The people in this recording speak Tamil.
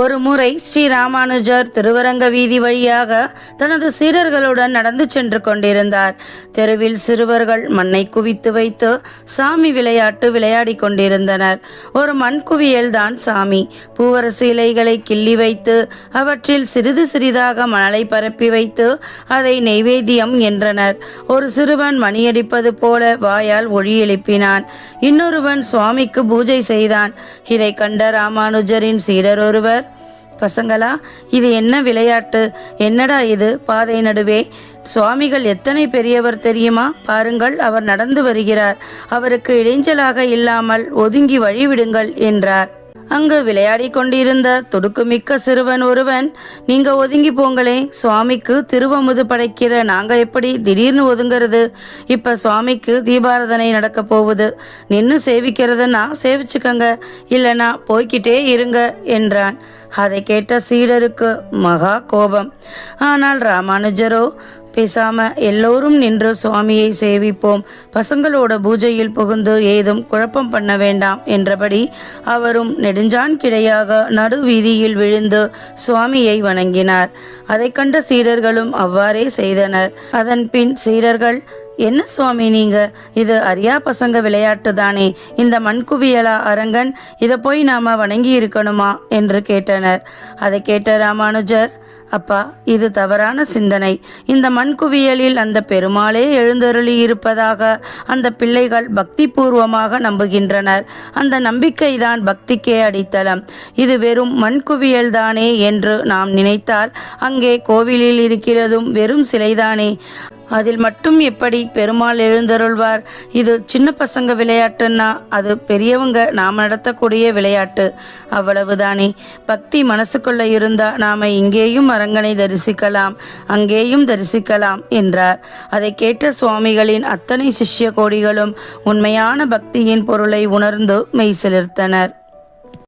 ஒரு முறை ஸ்ரீ ராமானுஜர் திருவரங்க வீதி வழியாக தனது சீடர்களுடன் நடந்து சென்று கொண்டிருந்தார். தெருவில் சிறுவர்கள் மண்ணை குவித்து வைத்து சாமி விளையாட்டு விளையாடிக் கொண்டிருந்தனர். ஒரு மண் குவியல் தான் சாமி. பூவரசு இலைகளை கிள்ளி வைத்து அவற்றில் சிறிது சிறிதாக மணலை பரப்பி வைத்து அதை நெய்வேத்தியம் என்றனர். ஒரு சிறுவன் மணியடிப்பது போல வாயால் ஒளி எழுப்பினான். இன்னொருவன் சுவாமிக்கு பூஜை செய்தான். இதை கண்ட ராமானுஜரின் சீடர் ஒருவர் பசங்களா இது என்ன விளையாட்டு? என்னடா இது? பாதை நடுவே. சுவாமிகள் எத்தனை பெரியவர் தெரியுமா? பாருங்கள் அவர் நடந்து வருகிறார். அவருக்கு இடைஞ்சலாக இல்லாமல் ஒதுங்கி வழிவிடுங்கள் என்றார். அங்கு விளையாடிக் கொண்டிருந்த துடுக்குமிக்க சிறுவன் ஒருவன் நீங்க ஒதுங்கி போங்களே சுவாமிக்கு திருவமுது படைக்கிற நாங்க எப்படி திடீர்னு ஒதுங்கிறது? இப்ப சுவாமிக்கு தீபாராதனை நடக்க போகுது. நின்னு சேவிக்கிறதுன்னா சேவிச்சுக்கங்க இல்லனா போய்க்கிட்டே இருங்க என்றான். அதை கேட்ட சீடருக்கு மகா கோபம். ஆனால் ராமானுஜரோ பேசாம எல்லோரும் நின்று சுவாமியை சேவிப்போம். பசங்களோட பூஜையில் புகுந்து ஏதும் குழப்பம் பண்ண வேண்டாம் என்றபடி அவரும் நெடுஞ்சான் கிடையாக நடு வீதியில் விழுந்து சுவாமியை வணங்கினார். அதை கண்ட சீடர்களும் அவ்வாறே செய்தனர். அதன் பின் சீடர்கள் என்ன சுவாமி நீங்க? இது அரியா பசங்க விளையாட்டு தானே. இந்த மண்குவியலா அரங்கன் இதை போய் நாம வணங்கி இருக்கணுமா என்று கேட்டனர். அதை கேட்ட ராமானுஜர் அப்பா இது தவறான சிந்தனை. இந்த மண்குவியலில் அந்த பெருமாளே எழுந்தருளி இருப்பதாக அந்த பிள்ளைகள் பக்தி பூர்வமாக நம்புகின்றனர். அந்த நம்பிக்கைதான் பக்திக்கே அடித்தளம். இது வெறும் மண்குவியல் தானே என்று நாம் நினைத்தால் அங்கே கோவிலில் இருக்கிறதும் வெறும் சிலைதானே. அதில் மட்டும் எப்படி பெருமாள் எழுந்தருள்வார்? இது சின்ன பசங்க விளையாட்டுன்னா அது பெரியவங்க நாம் நடத்தக்கூடிய விளையாட்டு. அவ்வளவுதானே. பக்தி மனசுக்குள்ள இருந்தா நாம இங்கேயும் அரங்கனை தரிசிக்கலாம் அங்கேயும் தரிசிக்கலாம் என்றார். அதை கேட்ட சுவாமிகளின் அத்தனை சிஷ்ய கோடிகளும் உண்மையான பக்தியின் பொருளை உணர்ந்து மெய் செலுத்தனர்